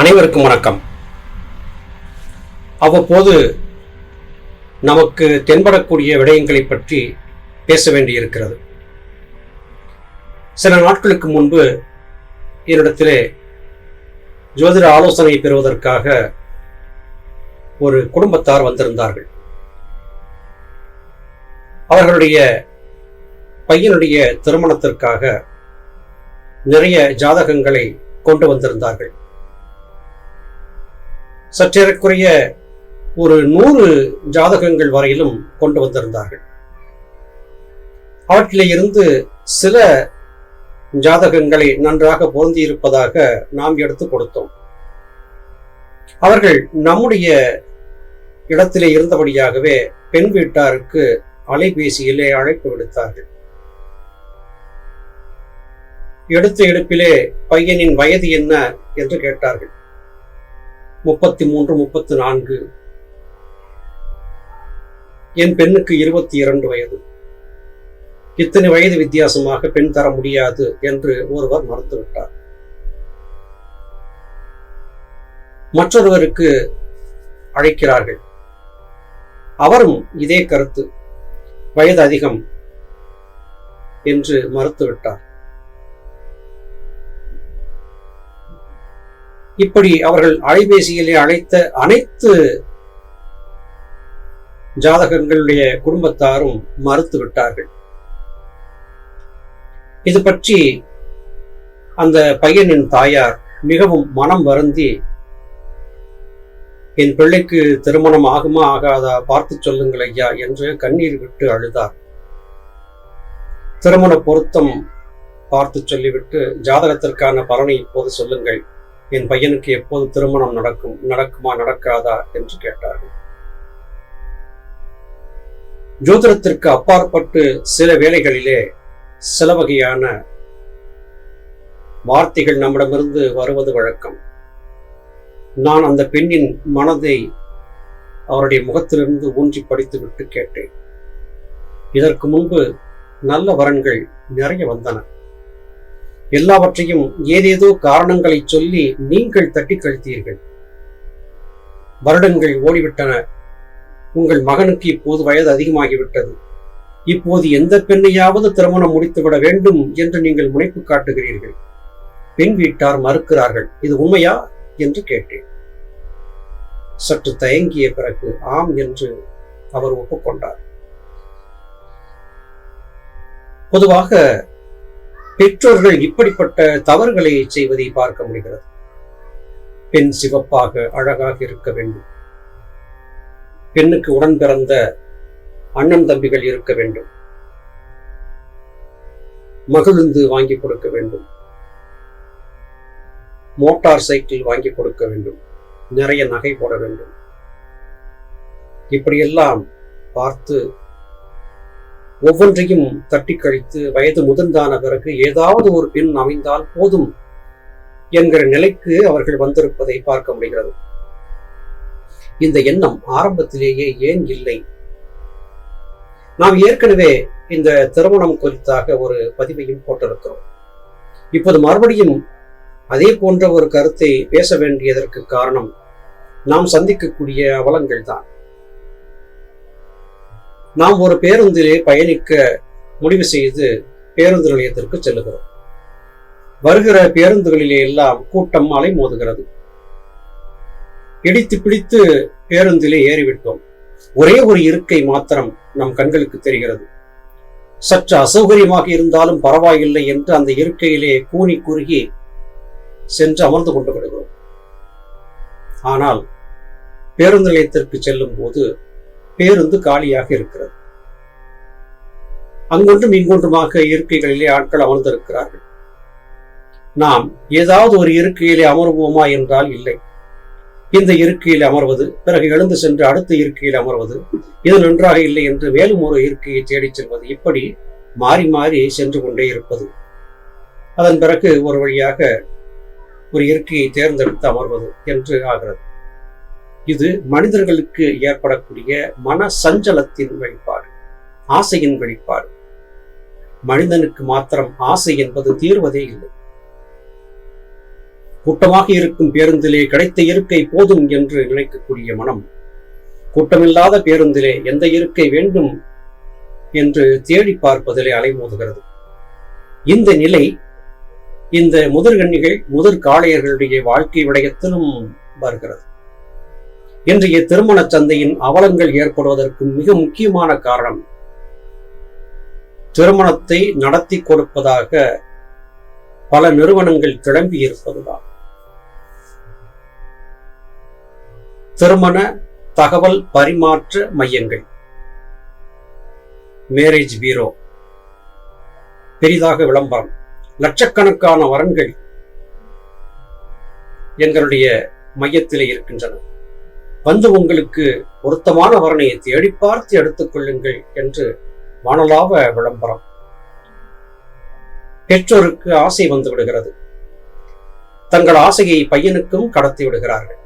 அனைவருக்கும் வணக்கம். அவ்வப்போது நமக்கு தென்படக்கூடிய விடயங்களை பற்றி பேச வேண்டியிருக்கிறது. சில நாட்களுக்கு முன்பு என்னிடத்திலே ஜோதிட ஆலோசனை பெறுவதற்காக ஒரு குடும்பத்தார் வந்திருந்தார்கள். அவர்களுடைய பையனுடைய திருமணத்திற்காக நிறைய ஜாதகங்களை கொண்டு வந்திருந்தார்கள். சற்றேறக்குறைய ஒரு நூறு ஜாதகங்கள் வரையிலும் கொண்டு வந்திருந்தார்கள். அவற்றிலே இருந்து சில ஜாதகங்களை நன்றாக பொருந்தியிருப்பதாக நாம் எடுத்து கொடுத்தோம். அவர்கள் நம்முடைய இடத்திலே இருந்தபடியாகவே பெண் வீட்டாருக்கு அலைபேசியிலே அழைப்பு விடுத்தார்கள். எடுத்த எடுப்பிலே பையனின் வயது என்ன என்று கேட்டார்கள். முப்பத்தி மூன்று முப்பத்தி நான்கு என் பெண்ணுக்கு இருபத்தி இரண்டு வயது. இத்தனை வயது வித்தியாசமாக பெண் தர முடியாது என்று ஒருவர் மறுத்துவிட்டார். மற்றொருவருக்கு அழைக்கிறார்கள். அவரும் இதே கருத்து. வயது அதிகம் என்று மறுத்துவிட்டார். இப்படி அவர்கள் அலைபேசியிலே அழைத்த அனைத்து ஜாதகங்களுடைய குடும்பத்தாரும் மறுத்து விட்டார்கள் இது பற்றி அந்த பையனின் தாயார் மிகவும் மனம் வருந்தி என் பிள்ளைக்கு திருமணம் ஆகுமா ஆகாதா? பார்த்து சொல்லுங்கள் ஐயா என்று கண்ணீர் விட்டு அழுதார். திருமண பொருத்தம் பார்த்து சொல்லிவிட்டு ஜாதகத்திற்கான பலனை இப்போது சொல்லுங்கள். என் பையனுக்கு எப்போது திருமணம் நடக்கும் நடக்குமா நடக்காதா என்று கேட்டார்கள். ஜோதிடத்திற்கு அப்பாற்பட்டு சில வேளைகளிலே சில வகையான வார்த்தைகள் நம்மிடமிருந்து வருவது வழக்கம். நான் அந்த பெண்ணின் மனதை அவருடைய முகத்திலிருந்து ஊன்றி படித்துவிட்டு கேட்டேன். இதற்கு முன்பு நல்ல வரன்கள் நிறைய வந்தன. எல்லாவற்றையும் ஏதேதோ காரணங்களை சொல்லி நீங்கள் தட்டி கழித்தீர்கள். வருடங்கள் ஓடிவிட்டன. உங்கள் மகனுக்கு இப்போது வயது அதிகமாகிவிட்டது. இப்போது எந்த பெண்ணையாவது திருமணம் முடித்துவிட வேண்டும் என்று நீங்கள் முனைப்பு காட்டுகிறீர்கள். பெண் வீட்டார் மறுக்கிறார்கள் இது உண்மையா? என்று கேட்டேன். சற்று தயங்கிய பிறகு ஆம் என்று அவர் ஒப்புக்கொண்டார். பொதுவாக பெற்றோர்கள் இப்படிப்பட்ட தவறுகளை செய்வதை பார்க்க முடிகிறது. பெண் சிவப்பாக அழகாக இருக்க வேண்டும். பெண்ணுக்கு உடன் பிறந்த அண்ணன் தம்பிகள் இருக்க வேண்டும். மகிழ்ந்து வாங்கி கொடுக்க வேண்டும். மோட்டார் சைக்கிள் வாங்கி கொடுக்க வேண்டும். நிறைய நகை போட வேண்டும். இப்படியெல்லாம் பார்த்து ஒவ்வொன்றையும் தட்டி கழித்து வயது முதிர்ந்தான பிறகு ஏதாவது ஒரு பெண் அமைந்தால் போதும் என்கிற நிலைக்கு அவர்கள் வந்திருப்பதை பார்க்க முடிகிறது. இந்த எண்ணம் ஆரம்பத்திலேயே ஏன் இல்லை? நாம் ஏற்கனவே இந்த திருமணம் குறித்தாக ஒரு பதிவையும் போட்டிருக்கிறோம். இப்போது மறுபடியும் அதே போன்ற ஒரு கருத்தை பேச வேண்டியதற்கு காரணம் நாம் சந்திக்கக்கூடிய அவலங்கள் தான் நாம் ஒரு பேருந்திலே பயணிக்க முடிவு செய்து பேருந்து நிலையத்திற்கு செல்லுகிறோம். வருகிற பேருந்துகளிலே எல்லாம் கூட்டம் அலை மோதுகிறது. இடித்து பிடித்து பேருந்திலே ஏறிவிட்டோம். ஒரே ஒரு இருக்கை மாத்திரம் நம் கண்களுக்கு தெரிகிறது. சற்று அசௌகரியமாக இருந்தாலும் பரவாயில்லை என்று அந்த இருக்கையிலே கூனி குறுகி சென்று அமர்ந்து கொண்டு விடுகிறோம். ஆனால் பேருந்து நிலையத்திற்கு செல்லும் போது பேருந்து காலியாக இருக்கிறது. அங்கொன்றும் இங்கொன்றுமாக இருக்கைகளிலே ஆட்கள் அமர்ந்திருக்கிறார்கள். நாம் ஏதாவது ஒரு இருக்கையிலே அமர்வோமா என்றால் இல்லை. இந்த இருக்கையில் அமர்வது பிறகு எழுந்து சென்று அடுத்த இருக்கையில் அமர்வது இது நன்றாக இல்லை என்று மேலும் ஒரு இருக்கையை தேடிச் செல்வது இப்படி மாறி மாறி சென்று கொண்டே இருப்பது. அதன் பிறகு ஒரு வழியாக ஒரு இருக்கையை தேர்ந்தெடுத்து அமர்வது என்று ஆகிறது. இது மனிதர்களுக்கு ஏற்படக்கூடிய மன சஞ்சலத்தின் வெளிப்பாடு ஆசையின் வெளிப்பாடு. மனிதனுக்கு மாத்திரம் ஆசை என்பது தீர்வதே இல்லை. கூட்டமாக இருக்கும் பேருந்திலே கிடைத்த இருக்கை போதும் என்று நினைக்கக்கூடிய மனம் கூட்டமில்லாத பேருந்திலே எந்த இருக்கை வேண்டும் என்று தேடி பார்ப்பதிலே அலைமோதுகிறது. இந்த நிலை இந்த முதிர்கண்ணிகள் முதிர் காளையர்களுடைய வாழ்க்கை விடயத்திலும் வருகிறது. இன்றைய திருமண சந்தையின் அவலங்கள் ஏற்படுவதற்கு மிக முக்கியமான காரணம் திருமணத்தை நடத்தி கொடுப்பதாக பல நிறுவனங்கள் கிளம்பி இருப்பதுதான். திருமண தகவல் பரிமாற்ற மையங்கள். மேரேஜ் பீரோ பெரிதாக விளம்பரம். லட்சக்கணக்கான வரன்கள் எங்களுடைய மையத்திலே இருக்கின்றன. வந்து உங்களுக்கு பொருத்தமான வரணையை தேடி பார்த்து எடுத்துக் கொள்ளுங்கள் என்று வானலாவ விளம்பரம். பெற்றோருக்கு ஆசை வந்து விடுகிறது. தங்கள் ஆசையை பையனுக்கும் கடத்தி விடுகிறார்கள்.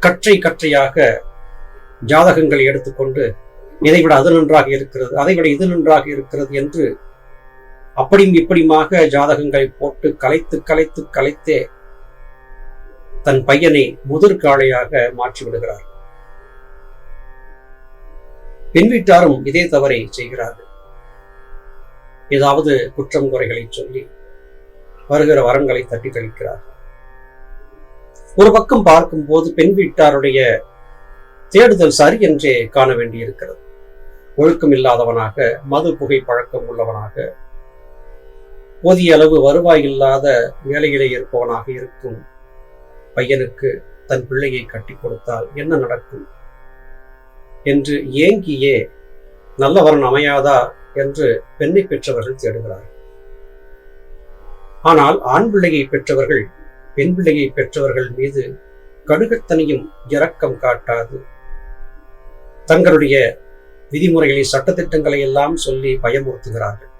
கற்றை கற்றையாக ஜாதகங்களை எடுத்துக்கொண்டு இதைவிட அது நன்றாக இருக்கிறது அதைவிட இது நன்றாக இருக்கிறது என்று அப்படியும் இப்படியுமாக ஜாதகங்களை போட்டு கலைத்து கலைத்து கலைத்தே தன் பையனை முதிர்காளையாக மாற்றிவிடுகிறார். பெண் வீட்டாரும் இதே தவறை செய்கிறார்கள். ஏதாவது குற்றம் குறைகளை சொல்லி வருகிற வரங்களை தட்டி கழிக்கிறார்கள் ஒரு பக்கம் பார்க்கும்போது பெண் வீட்டாருடைய தேடுதல் சரி என்றே காண வேண்டியிருக்கிறது. ஒழுக்கம் இல்லாதவனாக மது புகை பழக்கம் உள்ளவனாக போதிய அளவு வருவாய் இல்லாத வேலையிலே இருப்பவனாக இருக்கும் பையனுக்கு தன் பிள்ளையை கட்டி கொடுத்தால் என்ன நடக்கும்? என்று ஏங்கியே நல்லவரன் அமையாதா என்று பெண்ணை பெற்றவர்கள் தேடுகிறார்கள் ஆனால் ஆண் பிள்ளையை பெற்றவர்கள் பெண் பிள்ளையை பெற்றவர்கள் மீது கடுகத்தனையும் இரக்கம் காட்டாது. தங்களுடைய விதிமுறைகளை சட்டத்திட்டங்களை எல்லாம் சொல்லி பயமுறுத்துகிறார்கள்.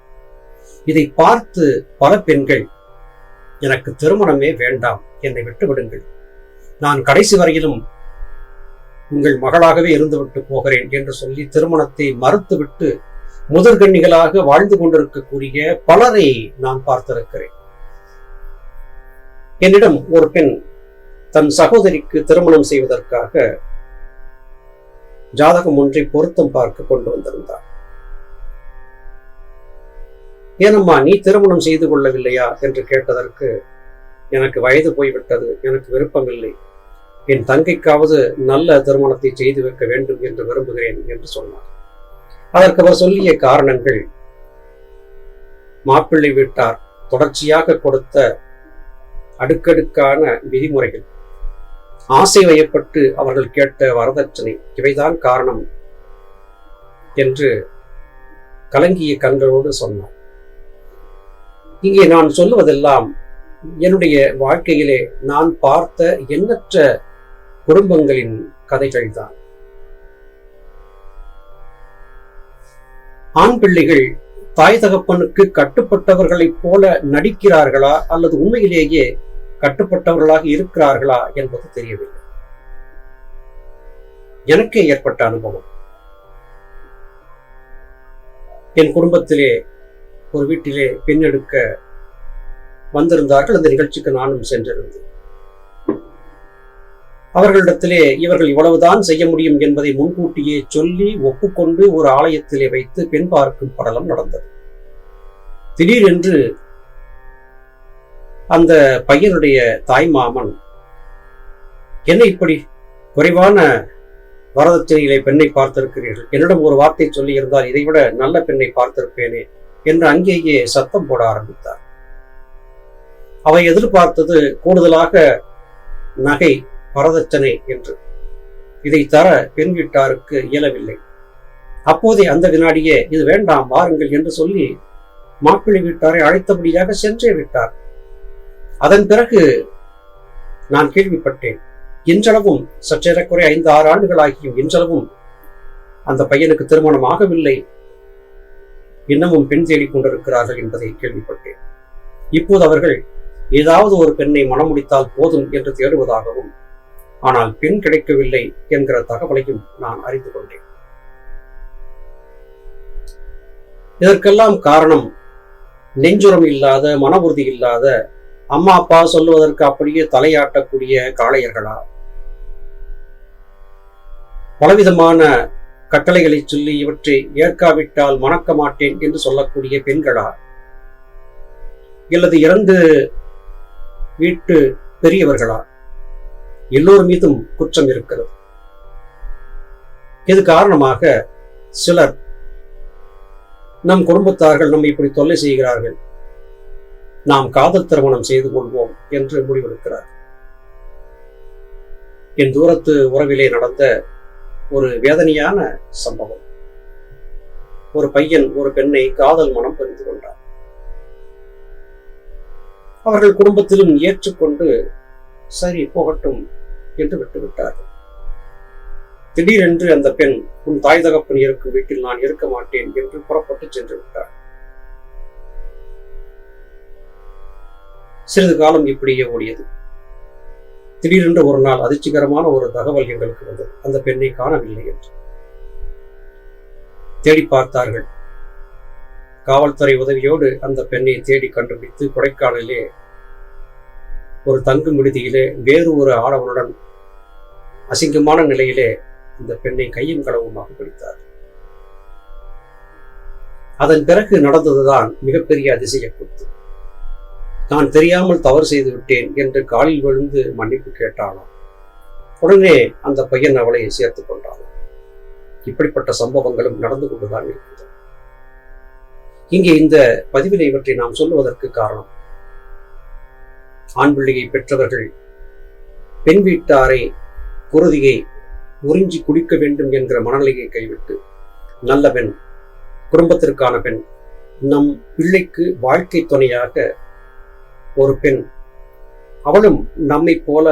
இதை பார்த்து பல பெண்கள் எனக்கு திருமணமே வேண்டாம் என்னை விட்டு விடுங்கள் நான் கடைசி வரையிலும் உங்கள் மகளாகவே இருந்துவிட்டு போகிறேன் என்று சொல்லி திருமணத்தை மறுத்துவிட்டு முதற்கண்ணிகளாக வாழ்ந்து கொண்டிருக்கக்கூடிய பலரை நான் பார்த்திருக்கிறேன். என்னிடம் ஒரு பெண் தன் சகோதரிக்கு திருமணம் செய்வதற்காக ஜாதகம் ஒன்றை பொருத்தம் பார்க்க கொண்டு வந்திருந்தார். ஏனம்மா நீ திருமணம் செய்து கொள்ளவில்லையா? என்று கேட்டதற்கு எனக்கு வயது போய்விட்டது எனக்கு விருப்பமில்லை. என் தங்கைக்காவது நல்ல திருமணத்தை செய்து வைக்க வேண்டும் என்று விரும்புகிறேன் என்று சொன்னார். அதற்கு அவர் சொல்லிய காரணங்கள் மாப்பிள்ளை வீட்டார் தொடர்ச்சியாக கொடுத்த அடுக்கடுக்கான விதிமுறைகள் ஆசை வயப்பட்டு அவர்கள் கேட்ட வரதட்சணை இவைதான் காரணம் என்று கலங்கிய கண்களோடு சொன்னார். இங்கே நான் சொல்லுவதெல்லாம் என்னுடைய வாழ்க்கையிலே நான் பார்த்த எண்ணற்ற குடும்பங்களின் கதைகள் தான் ஆண் பிள்ளைகள் தாய் தகப்பனுக்கு கட்டுப்பட்டவர்களைப் போல நடிக்கிறார்களா அல்லது உண்மையிலேயே கட்டுப்பட்டவர்களாக இருக்கிறார்களா என்பது தெரியவில்லை. எனக்கே ஏற்பட்ட அனுபவம். என் குடும்பத்திலே ஒரு வீட்டிலே பெண் எடுக்க வந்திருந்தார்கள். அந்த நிகழ்ச்சிக்கு நானும் சென்றிருந்தேன். அவர்களிடத்திலே இவர்கள் இவ்வளவுதான் செய்ய முடியும் என்பதை முன்கூட்டியே சொல்லி ஒப்புக்கொண்டு ஒரு ஆலயத்திலே வைத்து பெண் பார்க்கும் படலம் நடந்தது. திடீரென்று அந்த பையனுடைய தாய் மாமன் என்ன இப்படி குறைவான வரதட்சணையிலே பெண்ணை பார்த்திருக்கிறீர்கள்? என்னிடம் ஒரு வார்த்தை சொல்லி இருந்தால் இதைவிட நல்ல பெண்ணை பார்த்திருப்பேனே? என்று அங்கேயே சத்தம் போட ஆரம்பித்தார். அவை எதிர்பார்த்தது கூடுதலாக நகை வரதட்சணை என்று. இதை தர பெண் வீட்டாருக்கு இயலவில்லை. அப்போதே அந்த வினாடியே இது வேண்டாம் வாருங்கள் என்று சொல்லி மாப்பிள்ளை வீட்டாரை அழைத்தபடியாக சென்றே விட்டார். அதன் பிறகு நான் கேள்விப்பட்டேன் இன்றளவும் சற்றேறக்குறை ஐந்து ஆறு ஆண்டுகளாகியும் இன்றளவும் அந்த பையனுக்கு திருமணம் ஆகவில்லை. இன்னமும் பெண் தேடிக் கொண்டிருக்கிறார்கள் என்பதை கேள்விப்பட்டேன். இப்போது அவர்கள் ஏதாவது ஒரு பெண்ணை மனமுடித்தால் போதும் என்று தேடுவதாகவும் ஆனால் பெண் கிடைக்கவில்லை என்கிற தகவலையும் நான் அறிந்து கொண்டேன். இதற்கெல்லாம் காரணம் நெஞ்சுரம் இல்லாத மன உறுதி இல்லாத அம்மா அப்பா சொல்லுவதற்கு அப்படியே தலையாட்டக்கூடிய காளையர்களா? பலவிதமான கட்டளைகளை சொல்லி இவற்றை ஏற்காவிட்டால் மணக்க மாட்டேன் என்று சொல்லக்கூடிய பெண்களா? அல்லது இறந்து வீட்டு பெரியவர்களா? எல்லோர் மீதும் குற்றம் இருக்கிறது. இது காரணமாக சிலர் நம் குடும்பத்தார்கள் நம்மை இப்படி தொல்லை செய்கிறார்கள்? நாம் காதல் திருமணம் செய்து கொள்வோம் என்று முடிவெடுக்கிறார். என் தூரத்து உறவிலே நடந்த ஒரு வேதனையான சம்பவம். ஒரு பையன் ஒரு பெண்ணை காதல் மனம் புரிந்து கொண்டார் அவர்கள் குடும்பத்திலும் ஏற்றுக்கொண்டு சரி போகட்டும் என்று விட்டுவிட்டார்கள் திடீரென்று அந்த பெண் உன் தாய் தகப்பன் இருக்கும் வீட்டில் நான் இருக்க மாட்டேன் என்று புறப்பட்டு சென்று விட்டார். சிறிது காலம் இப்படியே ஓடியது. திடீரென்று ஒரு நாள் அதிர்ச்சிகரமான ஒரு தகவல் எங்களுக்கு வந்தது. அந்த பெண்ணை காணவில்லை என்று. தேடி பார்த்தார்கள். காவல்துறை உதவியோடு அந்த பெண்ணை தேடி கண்டுபிடித்து கொடைக்கானலிலே ஒரு தங்கும் விடுதியிலே வேறு ஒரு ஆடவனுடன் அசிங்கமான நிலையிலே இந்த பெண்ணை கையும் களவுமாக பிடித்தார். அதன் பிறகு நடந்ததுதான் மிகப்பெரிய அதிசய கூத்து நான் தெரியாமல் தவறு செய்து விட்டேன் என்று காலில் விழுந்து மன்னிப்பு கேட்டாளாம் உடனே அந்த பையன் அவளை சேர்த்துக் கொண்டான் இப்படிப்பட்ட சம்பவங்களும் நடந்து கொண்டுதான் இருக்கிறது இங்கே இந்த பதிவினை பற்றி நாம் சொல்லுவதற்கு காரணம் ஆண் பிள்ளையை பெற்றவர்கள் பெண் வீட்டாரை குருதியை உறிஞ்சி குடிக்க வேண்டும் என்கிற மனநிலையை கைவிட்டு நல்ல பெண் குடும்பத்திற்கான பெண் நம் பிள்ளைக்கு வாழ்க்கை துணையாக ஒரு பெண் அவளும் நம்மை போல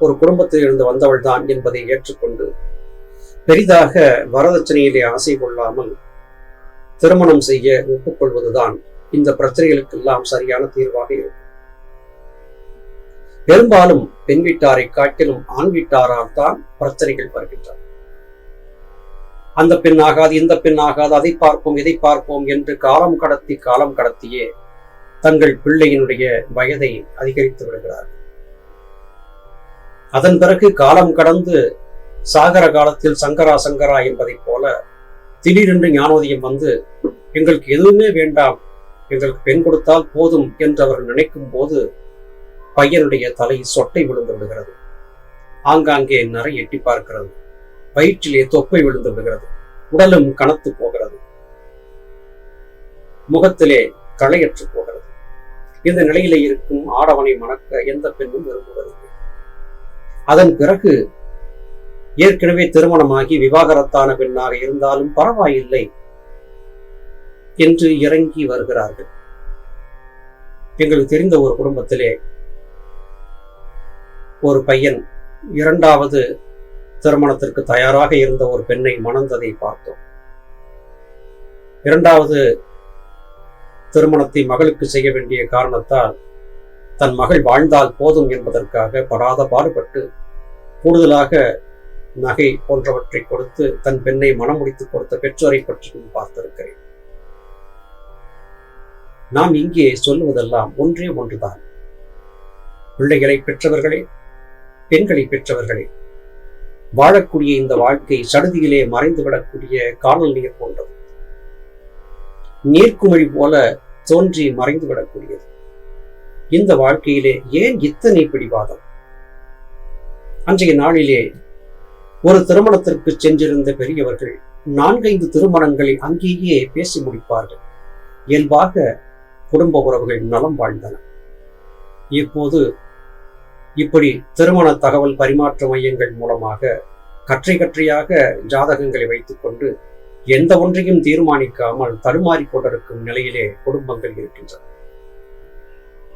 ஒரு குடும்பத்தில் இருந்து வந்தவள் தான் என்பதை ஏற்றுக்கொண்டு பெரிதாக வரதட்சணையிலே ஆசை கொள்ளாமல் திருமணம் செய்ய ஒப்புக்கொள்வதுதான் இந்த பிரச்சனைகளுக்கெல்லாம் சரியான தீர்வாக இருக்கும். பெரும்பாலும் பெண் வீட்டாரை காட்டிலும் ஆண் வீட்டாரால் தான் பிரச்சனைகள் வருகின்றன. அந்த பெண் ஆகாது இந்த பெண் ஆகாது அதை பார்ப்போம் இதை பார்ப்போம் என்று காலம் கடத்தி காலம் கடத்தியே தங்கள் பிள்ளையினுடைய வயதை அதிகரித்து விடுகிறார்கள். அதன் பிறகு காலம் கடந்து சாகர காலத்தில் சங்கரா சங்கரா என்பதைப் போல திடீரென்று ஞானோதயம் வந்து எங்களுக்கு எதுவுமே வேண்டாம் எங்களுக்கு பெண் கொடுத்தால் போதும் என்று அவர்கள் நினைக்கும் போது பையனுடைய தலை சொட்டை விழுந்து விடுகிறது ஆங்காங்கே நரை எட்டி பார்க்கிறது. வயிற்றிலே தொப்பை விழுந்து விடுகிறது உடலும் கனத்து போகிறது. முகத்திலே களையற்று போகிறது. இந்த நிலையிலே இருக்கும் ஆடவனை மணக்க எந்த பெண்ணும் விரும்புவதில்லை. அதன் பிறகு ஏற்கனவே திருமணமாகி விவாகரத்தான பெண்ணாக இருந்தாலும் பரவாயில்லை என்று இறங்கி வருகிறார்கள். எங்களுக்கு தெரிந்த ஒரு குடும்பத்திலே ஒரு பையன் இரண்டாவது திருமணத்திற்கு தயாராக இருந்த ஒரு பெண்ணை மணந்ததை பார்த்தோம். இரண்டாவது திருமணத்தை மகளுக்கு செய்ய வேண்டிய காரணத்தால் தன் மகள் வாழ்ந்தால் போதும் என்பதற்காக படாத பாடுபட்டு கூடுதலாக நகை போன்றவற்றை கொடுத்து தன் பெண்ணை மனம் முடித்துக் கொடுத்த பெற்றோரை பற்றியும் பார்த்திருக்கிறேன். நாம் இங்கே சொல்லுவதெல்லாம் ஒன்றே ஒன்றுதான். பிள்ளைகளை பெற்றவர்களே பெண்களை பெற்றவர்களே வாழக்கூடிய இந்த வாழ்க்கை சடுதியிலே மறைந்துவிடக்கூடிய காணல் நீர் போன்றது. நீர்க்குமிழி போல தோன்றி மறைந்து விடக்கூடியது இந்த வாழ்க்கையிலே ஏன் இத்தனை பிடிவாதம்? அன்றைய நாளிலே ஒரு திருமணத்திற்கு சென்றிருந்த பெரியவர்கள் நான்கைந்து திருமணங்களை அங்கேயே பேசி முடிப்பார்கள். இயல்பாக குடும்ப உறவுகள் நலம் வாழ்ந்தன. இப்போது இப்படி திருமண தகவல் பரிமாற்ற மையங்கள் மூலமாக கற்றை கற்றையாக ஜாதகங்களை வைத்துக்கொண்டு எந்த ஒன்றையும் தீர்மானிக்காமல் தடுமாறி கொண்டிருக்கும் நிலையிலே குடும்பங்கள் இருக்கின்றன.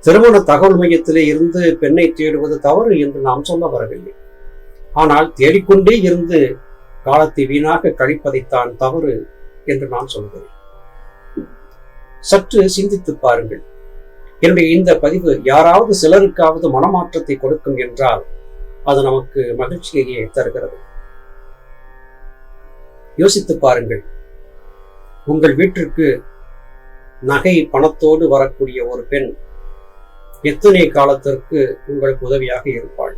திருமண தகவல் மையத்திலே இருந்து பெண்ணை தேடுவது தவறு என்று நாம் சொல்ல வரவில்லை. ஆனால் தேடிக்கொண்டே இருந்து காலத்தை வீணாக கழிப்பதைத்தான் தவறு என்று நான் சொல்கிறேன். சற்று சிந்தித்து பாருங்கள். என்னுடைய இந்த பதிவு யாராவது சிலருக்காவது மனமாற்றத்தை கொடுக்கும் என்றால் அது நமக்கு மகிழ்ச்சியையே தருகிறது. யோசித்து பாருங்கள். உங்கள் வீட்டிற்கு நகை பணத்தோடு வரக்கூடிய ஒரு பெண் எத்தனை காலத்திற்கு உங்களுக்கு உதவியாக இருப்பாள்?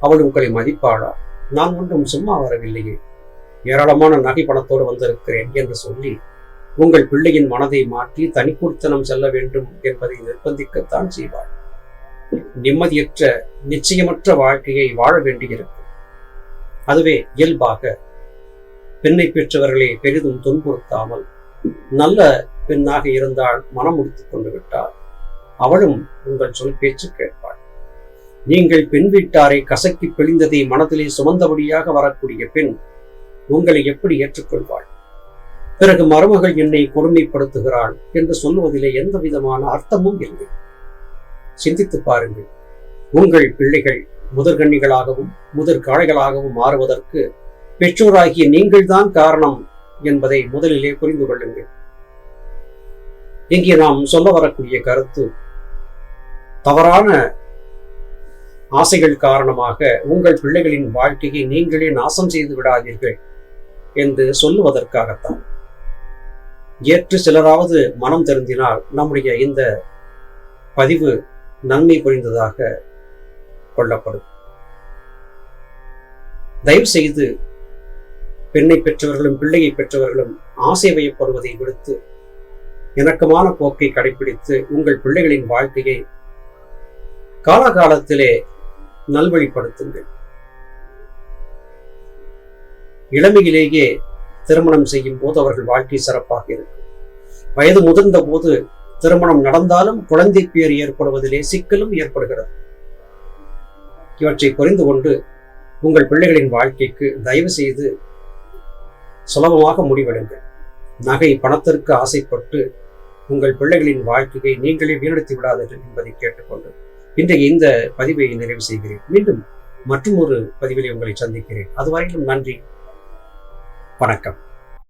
அவள் உங்களை மதிப்பாளா? நான் ஒன்றும் சும்மா வரவில்லையே. ஏராளமான நகை பணத்தோடு வந்திருக்கிறேன் என்று சொல்லி உங்கள் பிள்ளையின் மனதை மாற்றி தனிக்குடித்தனம் செல்ல வேண்டும் என்பதை நிர்பந்திக்கத்தான் செய்வாள். நிம்மதியற்ற நிச்சயமற்ற வாழ்க்கையை வாழ வேண்டியிருக்கும். அதுவே இயல்பாக பெண்ணை பெற்றவர்களை பெரிதும் துன்புறுத்தாமல் நல்ல பெண்ணாக இருந்தால் மனம் முடித்துக் கொண்டு விட்டால் அவளும் உங்கள் சொல் பேச்சு கேட்பாள். நீங்கள் பெண் வீட்டாரை கசக்கி பிழிந்ததை மனதிலே சுமந்தபடியாக வரக்கூடிய பெண் உங்களை எப்படி ஏற்றுக்கொள்வாள்? பிறகு மருமகள் என்னை கொடுமைப்படுத்துகிறாள் என்று சொல்லுவதிலே எந்த விதமான அர்த்தமும் இல்லை. சிந்தித்து பாருங்கள். உங்கள் பிள்ளைகள் முதற்கண்ணிகளாகவும் முதற்காளைகளாகவும் மாறுவதற்கு பெற்றோராகிய நீங்கள்தான் காரணம் என்பதை முதலிலே புரிந்து கொள்ளுங்கள். இங்கே நாம் சொல்ல வரக்கூடிய கருத்து தவறான ஆசைகள் காரணமாக உங்கள் பிள்ளைகளின் வாழ்க்கையை நீங்களே நாசம் செய்து விடாதீர்கள் என்று சொல்லுவதற்காகத்தான். ஏற்று சிலராவது மனம் திருந்தினால் நம்முடைய இந்த பதிவு நன்மை புரிந்ததாக கொள்ளப்படும். தயவு செய்து பெண்ணை பெற்றவர்களும் பிள்ளையை பெற்றவர்களும் ஆசை வயப்படுவதை விடுத்து இணக்கமான போக்கை கடைபிடித்து உங்கள் பிள்ளைகளின் வாழ்க்கையை காலகாலத்திலே நல்வழிப்படுத்துங்கள். இளமையிலேயே திருமணம் செய்யும் போது அவர்கள் வாழ்க்கை சிறப்பாக இருக்கும். வயது முதிர்ந்த போது திருமணம் நடந்தாலும் குழந்தை பேர் ஏற்படுவதிலே சிக்கலும் ஏற்படுகிறது. இவற்றை புரிந்து கொண்டு உங்கள் பிள்ளைகளின் வாழ்க்கைக்கு தயவு செய்து சுலபமாக முடிவெடுங்கள். நகை பணத்திற்கு ஆசைப்பட்டு உங்கள் பிள்ளைகளின் வாழ்க்கையை நீங்களே வீணடித்து விடாதீர்கள் என்பதை கேட்டுக்கொண்டு இன்றைய இந்த பதிவை நிறைவு செய்கிறேன். மீண்டும் மற்றும் ஒரு பதிவிலே உங்களை சந்திக்கிறேன். அதுவரையிலும் நன்றி. வணக்கம்.